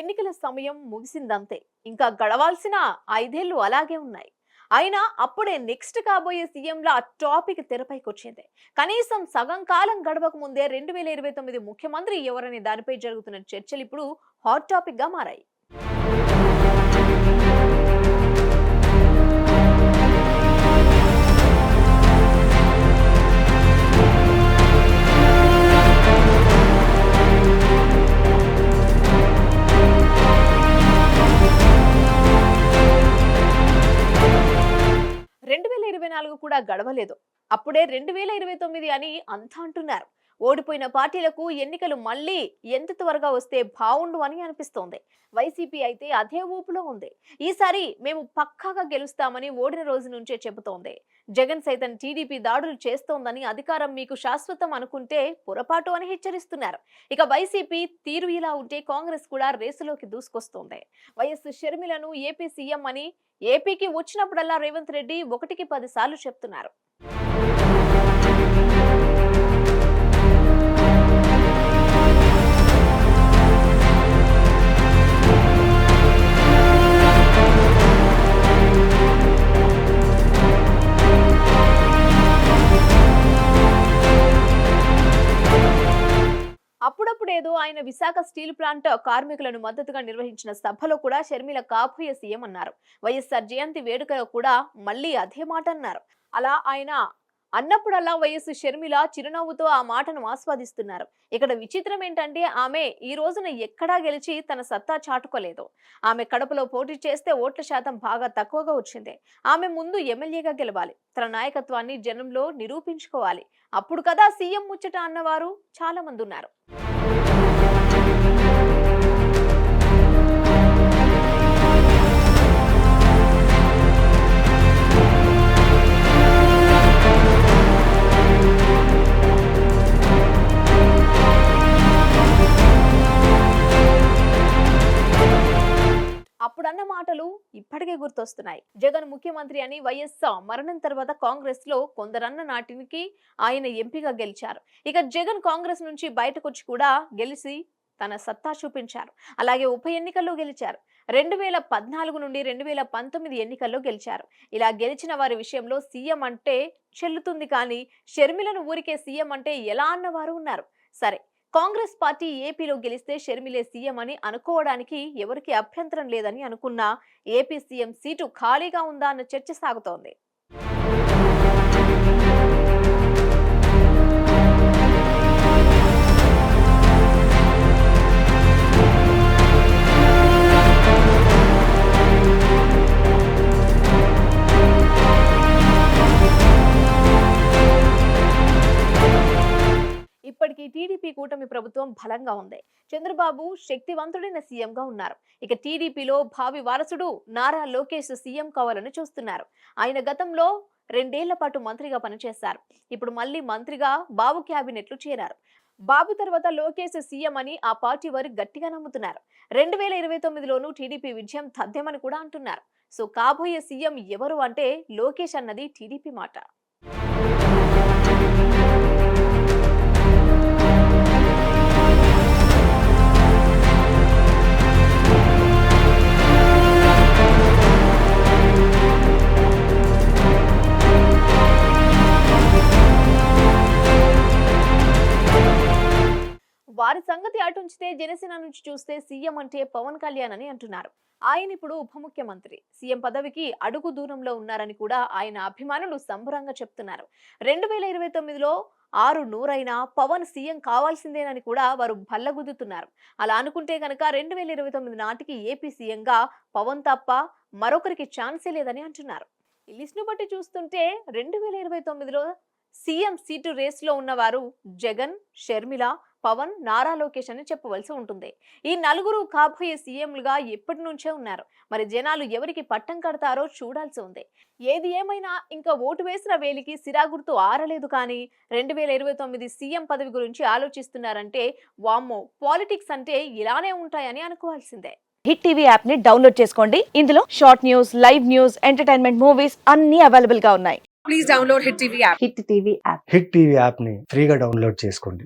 ఎన్నికల సమయం ముగిసిందంతే. ఇంకా గడవాల్సిన ఐదేళ్ళు అలాగే ఉన్నాయి. అయినా అప్పుడే నెక్స్ట్ కాబోయే సీఎంల ఆ టాపిక్ తెరపైకి వచ్చింది కనీసం సగం కాలం గడవక ముందే రెండు వేల ఇరవై తొమ్మిది ముఖ్యమంత్రి ఎవరనే దానిపై జరుగుతున్న చర్చలు ఇప్పుడు హాట్ టాపిక్గా మారాయి. కూడా గడవలేదు. అప్పుడే రెండు వేల ఇరవై తొమ్మిది అని అంతా అంటున్నారు. ఓడిపోయిన పార్టీలకు ఎన్నికలు మళ్ళీ ఎంత త్వరగా వస్తే బాగుండు అని అనిపిస్తోంది. వైసీపీ అయితే అదే ఊపులో ఉంది. ఈసారి మేము పక్కాగా గెలుస్తామని ఓడిన రోజు నుంచే చెబుతోంది. జగన్ సైతం టీడీపీ దాడులు చేస్తోందని అధికారం మీకు శాశ్వతం అనుకుంటే పొరపాటు అని హెచ్చరిస్తున్నారు. ఇక వైసీపీ తీరు ఇలా ఉంటే కాంగ్రెస్ కూడా రేసులోకి దూసుకొస్తోంది. వైఎస్ షర్మిలను ఏపీ సీఎం అని ఏపీకి వచ్చినప్పుడల్లా రేవంత్ రెడ్డి ఒకటికి పది సార్లు చెప్తున్నారు. ఆయన విశాఖ స్టీల్ ప్లాంట్ కార్మికులను మద్దతుగా నిర్వహించిన సభలో కూడా షర్మిల కాబోయే సీఎం అన్నారు. వైఎస్ఆర్ జయంతి వేడుకలో కూడా మళ్ళీ అదే మాట అన్నారు. అలా ఆయన అన్నప్పుడల్లా వైఎస్ షర్మిల చిరునవ్వుతో ఆ మాటను ఆస్వాదిస్తున్నారు. ఇక్కడ విచిత్రం ఏంటంటే ఆమె ఈ రోజున ఎక్కడా గెలిచి తన సత్తా చాటుకోలేదు. ఆమె కడపలో పోటీ చేస్తే ఓట్ల శాతం బాగా తక్కువగా వచ్చింది. ఆమె ముందు ఎమ్మెల్యేగా గెలవాలి. తన నాయకత్వాన్ని జనంలో నిరూపించుకోవాలి. అప్పుడు కదా సీఎం ముచ్చట అన్నవారు చాలా మంది ఉన్నారు ఇప్పటికే గుర్తొస్తున్నాయి. జగన్ ముఖ్యమంత్రి అని వైఎస్ మరణం తర్వాత కాంగ్రెస్లో కొందరన్న నాటికి ఆయన ఎంపీగా గెలిచారు. ఇక జగన్ కాంగ్రెస్ నుంచి బయటకొచ్చి కూడా గెలిచి తన సత్తా చూపించారు. అలాగే ఉప ఎన్నికల్లో గెలిచారు. రెండు వేల పద్నాలుగు నుండి రెండు వేల పంతొమ్మిది ఎన్నికల్లో గెలిచారు. ఇలా గెలిచిన వారి విషయంలో సీఎం అంటే చెల్లుతుంది కానీ షర్మిలను ఊరికే సీఎం అంటే ఎలా అన్నవారు ఉన్నారు. సరే కాంగ్రెస్ పార్టీ ఏపీలో గెలిస్తే షర్మిలే సీఎం అని అనుకోవడానికి ఎవరికి అభ్యంతరం లేదని అనుకున్నా ఏపీ సీఎం సీటు ఖాళీగా ఉందా అన్న చర్చ సాగుతోంది. టీడీపీ కూటమి ప్రభుత్వం బలంగా ఉంది. చంద్రబాబు శక్తివంతుడైన సీఎంగా ఉన్నారు. ఇక టీడీపీలో భావి వారసుడు నారా లోకేష్ సీఎం కావాలని చూస్తున్నారు. ఆయన గతంలో రెండేళ్ళ పాటు మంత్రిగా పనిచేశారు. ఇప్పుడు మళ్ళీ మంత్రిగా బాబు క్యాబినెట్లు చేరారు. బాబు తర్వాత లోకేష్ సీఎం అని ఆ పార్టీ వారు గట్టిగా నమ్ముతున్నారు. రెండు వేల ఇరవై తొమ్మిదిలోనూ టీడీపీ విజయం తథ్యమని కూడా అంటున్నారు. సో కాబోయే సీఎం ఎవరు అంటే లోకేష్ అన్నది టీడీపీ మాట. సంగతి అటుంచితే జనసేన నుంచి చూస్తే సీఎం అంటే పవన్ కళ్యాణ్ అని అంటున్నారు. ఆయన ఇప్పుడు ఉప ముఖ్యమంత్రి. సీఎం పదవికి అడుగు దూరంలో ఉన్నారని కూడా ఆయన అభిమానులు సంబరంగా చెప్తున్నారు. రెండు వేల ఇరవై తొమ్మిదిలో ఆరు నూరైనా పవన్ సీఎం కావాల్సిందేనని కూడా వారు భల్లగుద్దుతున్నారు అలా అనుకుంటే కనుక రెండు వేల ఇరవై తొమ్మిది నాటికి ఏపీ సీఎంగా పవన్ తప్ప మరొకరికి ఛాన్సే లేదని అంటున్నారు. ఈ లిస్టును బట్టి చూస్తుంటే రెండు వేల ఇరవై తొమ్మిదిలో సీఎం సీటు రేస్లో ఉన్నవారు జగన్ షర్మిల పవన్ నారా లోకేష్ అని చెప్పవలసి ఉంటుంది. ఈ నలుగురు కాబోయే సీఎంలుగా ఎప్పటి నుంచే ఉన్నారు. మరి జనాలు ఎవరికి పట్టం కడతారో చూడాల్సి ఉంది. ఏది ఏమైనా ఇంకా ఓటు వేసిన వేలికి సిరాగుర్తు ఆరలేదు కానీ రెండు వేల ఇరవై తొమ్మిది సీఎం పదవి గురించి ఆలోచిస్తున్నారంటే వామ్మో! పాలిటిక్స్ అంటే ఇలానే ఉంటాయని అనుకోవాల్సిందే. హిట్ టీవీ యాప్ని డౌన్లోడ్ చేసుకోండి. ఇందులో short news live news entertainment movies అన్ని అవైలబుల్గా ఉన్నాయి. please download Hit TV app. Hit TV app. Hit TV యాప్ని ఫ్రీగా డౌన్లోడ్ చేసుకోండి.